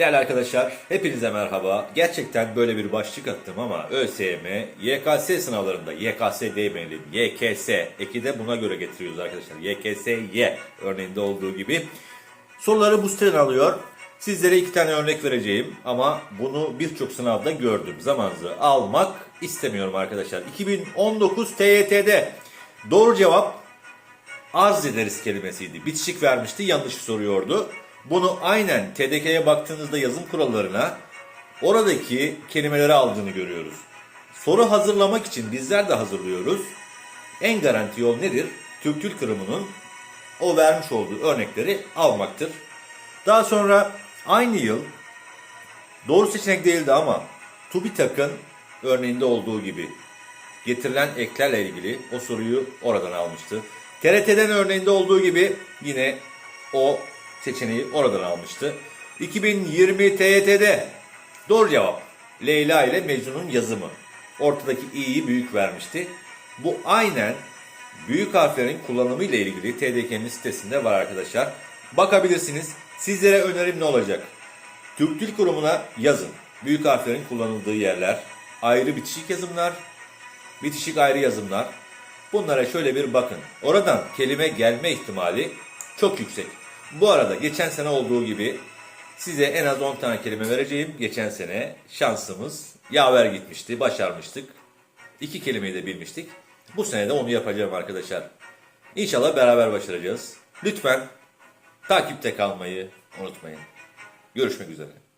Değerli arkadaşlar, hepinize merhaba. Gerçekten böyle bir başlık attım ama ÖSYM, YKS sınavlarında, YKS demeyelim, YKS, eki de buna göre getiriyoruz arkadaşlar. YKSY örneğinde olduğu gibi. Soruları bu siteden alıyor. Sizlere iki tane örnek vereceğim ama bunu birçok sınavda gördüm. Zamanınızı almak istemiyorum arkadaşlar. 2019 TYT'de doğru cevap arz ederiz kelimesiydi. Bitişik vermişti, yanlış soruyordu. Bunu aynen TDK'ye baktığınızda yazım kurallarına oradaki kelimeleri aldığını görüyoruz. Soru hazırlamak için bizler de hazırlıyoruz. En garanti yol nedir? Türk Dil Kurumu'nun o vermiş olduğu örnekleri almaktır. Daha sonra aynı yıl doğru seçenek değildi ama TÜBİTAK'ın örneğinde olduğu gibi getirilen eklerle ilgili o soruyu oradan almıştı. TRT'den örneğinde olduğu gibi yine o seçeneği oradan almıştı. 2020 TYT'de doğru cevap Leyla ile Mecnun'un yazımı. Ortadaki i'yi büyük vermişti. Bu aynen büyük harflerin kullanımı ile ilgili TDK'nin sitesinde var arkadaşlar. Bakabilirsiniz. Sizlere önerim ne olacak? Türk Dil Kurumu'na yazın. Büyük harflerin kullanıldığı yerler, ayrı bitişik yazımlar, bitişik ayrı yazımlar. Bunlara şöyle bir bakın. Oradan kelime gelme ihtimali çok yüksek. Bu arada geçen sene olduğu gibi size en az 10 tane kelime vereceğim. Geçen sene şansımız yaver gitmişti, başarmıştık. İki kelimeyi de bilmiştik. Bu sene de onu yapacağım arkadaşlar. İnşallah beraber başaracağız. Lütfen takipte kalmayı unutmayın. Görüşmek üzere.